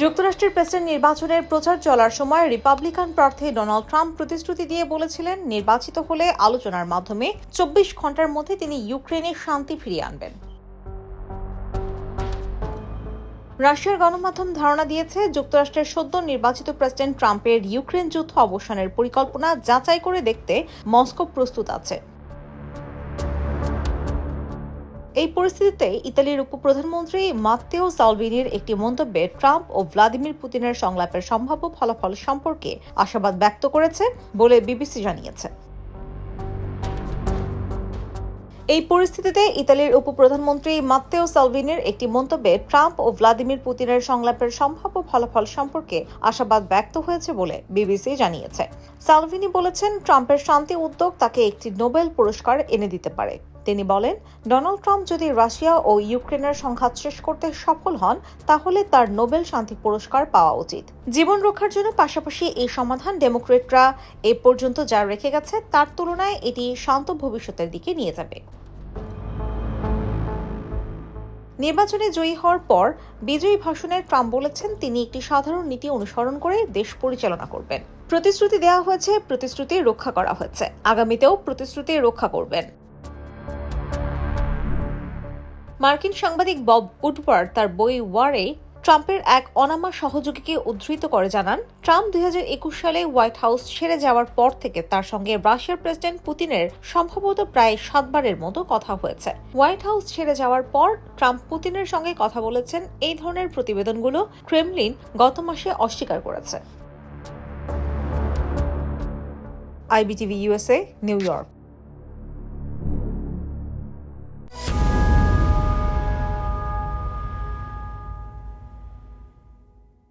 যুক্তরাষ্ট্রের প্রেসিডেন্ট নির্বাচনের প্রচার চলার সময় রিপাবলিকান প্রার্থী ডোনাল্ড ট্রাম্প প্রতিশ্রুতি দিয়ে বলেছিলেন, নির্বাচিত হলে আলোচনার মাধ্যমে চব্বিশ ঘণ্টার মধ্যে তিনি ইউক্রেনে শান্তি ফিরিয়ে আনবেন। রাশিয়ার গণমাধ্যম ধারণা দিয়েছে, যুক্তরাষ্ট্রের সদ্য নির্বাচিত প্রেসিডেন্ট ট্রাম্পের ইউক্রেন যুদ্ধ অবসানের পরিকল্পনা যাচাই করে দেখতে মস্কো প্রস্তুত আছে। এই পরিস্থিতিতে ইতালির উপপ্রধানমন্ত্রী মাত্তেও সালভিনির একটি মন্তব্যে ট্রাম্প ও ভ্লাদিমির পুতিনের সংলাপের সম্ভাব্য ফলাফল সম্পর্কে আশাবাদ ব্যক্ত করেছে বলে বিবিসি জানিয়েছে। এই পরিস্থিতিতে ইতালির উপপ্রধানমন্ত্রী মাত্তেও সালভিনির একটি মন্তব্যে ট্রাম্প ও ভ্লাদিমির পুতিনের সংলাপের সম্ভাব্য ফলাফল সম্পর্কে আশাবাদ ব্যক্ত হয়েছে বলে বিবিসি জানিয়েছে। সালভিনি বলেছেন, ট্রাম্পের শান্তি উদ্যোগ তাকে একটি নোবেল পুরস্কার এনে দিতে পারে। তিনি বলেন, ডোনাল্ড ট্রাম্প যদি রাশিয়া ও ইউক্রেনের সংঘাত শেষ করতে সফল হন, তাহলে তার নোবেল শান্তি পুরস্কার পাওয়া উচিত। জীবন রক্ষার জন্য পাশাপাশি এই সমাধান ডেমোক্রেটরা এ পর্যন্ত যা রেখে গেছে, তার তুলনায় এটি শান্ত ভবিষ্যতের দিকে নিয়ে যাবে। নির্বাচনে জয়ী হওয়ার পর বিজয়ী ভাষণে ট্রাম্প বলেছেন, তিনি একটি সাধারণ নীতি অনুসরণ করে দেশ পরিচালনা করবেন। প্রতিশ্রুতি দেওয়া হয়েছে, প্রতিশ্রুতি রক্ষা করা হয়েছে। আগামীতেও প্রতিশ্রুতি রক্ষা করবেন। মার্কিন সাংবাদিক বব উডওয়ার্ড তার বই ওয়ারে ট্রাম্পের এক অনামা সহযোগীকে উদ্ধৃত করে জানান, ট্রাম্প দুই হাজার একুশ সালে হোয়াইট হাউস ছেড়ে যাওয়ার পর থেকে তার সঙ্গে রাশিয়ার প্রেসিডেন্ট পুতিনের সম্ভবত প্রায় সাতবারের মতো কথা হয়েছে। হোয়াইট হাউস ছেড়ে যাওয়ার পর ট্রাম্প পুতিনের সঙ্গে কথা বলেছেন, এই ধরনের প্রতিবেদনগুলো ক্রেমলিন গত মাসে অস্বীকার করেছে। IBTV USA, New York.